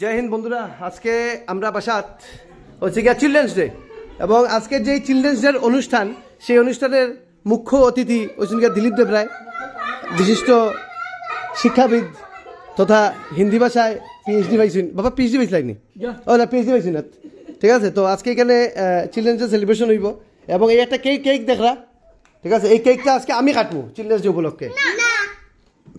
জয় হিন্দ বন্ধুরা আজকে আমরা বাসাত হচ্ছে গিয়া চিলড্রেন্স ডে এবং আজকে যেই চিলড্রেন্স ডের অনুষ্ঠান সেই অনুষ্ঠানের মুখ্য অতিথি হচ্ছেন গিয়া দিলীপ দেব রায় বিশিষ্ট শিক্ষাবিদ তথা হিন্দি ভাষায় পিএইচডি পাইছেন। বাবা পিএইচডি পাইছিলাইনি ও না পিএইচডি পাইছেন না। ঠিক আছে তো আজকে এখানে চিলড্রেন্স ডে সেলিব্রেশন হইব এবং এই একটা কেক কেক দেখরা। ঠিক আছে এই কেকটা আজকে আমি কাটবো চিলড্রেন্স ডে উপলক্ষে। না।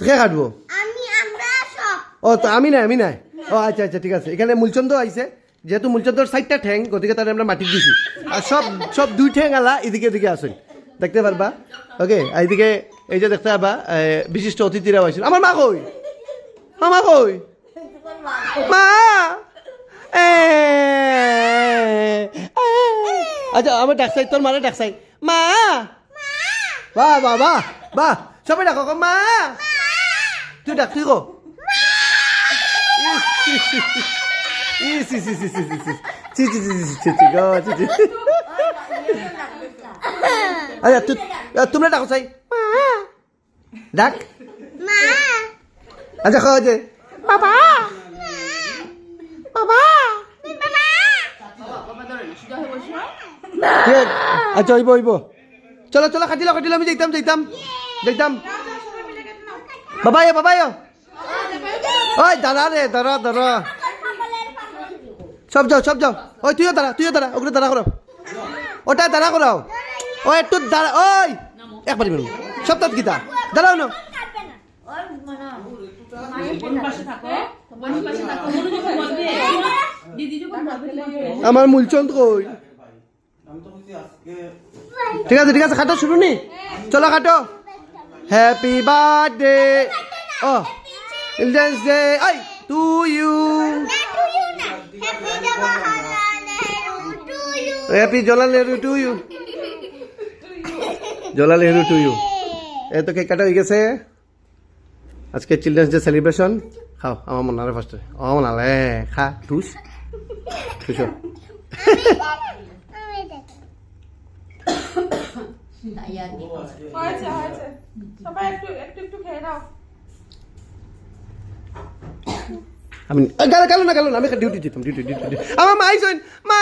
কে কাটবো? আমি আমরা সব। ও তো আমি নাই আমি নাই। ও আচ্ছা আচ্ছা ঠিক আছে। এখানে মূলচন্দ্র আইছে। যেহেতু মূলচন্দ্রর সাইডটা ঠ্যাং গতিকে তাহলে আমরা মাটি দিছি। আর সব সব দুই ঠ্যাং আলা এদিকে এদিকে আসুন। দেখতে পারবা? ওকে এইদিকে এই যে দেখতে পারবা এ, বিশিষ্ট অতিথিরাও আইছিল আমার মা কই? আমার মা কই? মা। আচ্ছা আমার ডাকসাই তোর মানে ডাকসাই মা! বাহ বাহ বাহ বাহ। সবাই ডাকো মা! তুই ডাক তুই গো ইস ইস ইস ইস ইস চি চি চি চি চি গো চি চি আচ্ছা তু তোমরা ডাকো চাই ডাক মা আচ্ছা খাওয়া যে বাবা বাবা? আচ্ছা হইব হইব চলো চলো খাটিল খাটিল আমি যাইতাম যাইতাম যাইতাম বাবা বাবা ওই, দাঁড়া রে, দাঁড়া দাঁড়া। সব যাও সব যাও। ওই, তুইও দাঁড়া তুইও দাঁড়া, ওগুলো দাঁড়া করো। ওটা দাঁড়া করাও। ও একটু দাঁড়া, ওই। একবার মিনিট সপ্তাহ গীতা। দাঁড়াও না। দিদি আমার মূলচন্দ কই? ঠিক আছে ঠিক আছে, খাটো শুরু নি চলো খাটো। হ্যাপি বার্থডে ও। Children's day I to you happy Jawaharlal Nehru to you Jawaharlal Nehru to you এই তো কেক কাটা হয়ে গেছে। আজকে চিলড্রেন্স ডে সেলিব্রেশন খাও আমার মনে হয় ফার্স্টে আমার মনে হয় খা টুস টুস সবাই একটু একটু একটু খেয়ে নাও। আমি গেল গেল না গেল না আমি ডিউটি যেতাম ডিউটি ডিউটি আমার মা আইসেন মা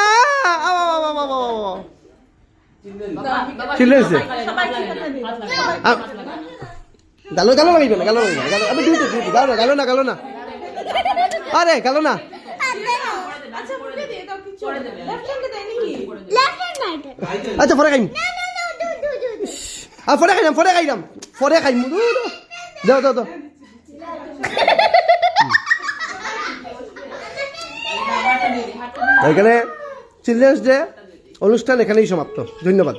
চিল্লেছে গালো গালো লাগাইবে না গালো লাগাইবে না গালো আমি ডিউটি ডিউটি গালো না গালো না গালো না আরে গালো না আচ্ছা পরে খাইম আর পরে খাইলাম পরে খাইলাম পরে খাইম দাও দাও দাও এখানে চিলড্রেন্স ডে অনুষ্ঠান এখানেই সমাপ্ত। ধন্যবাদ।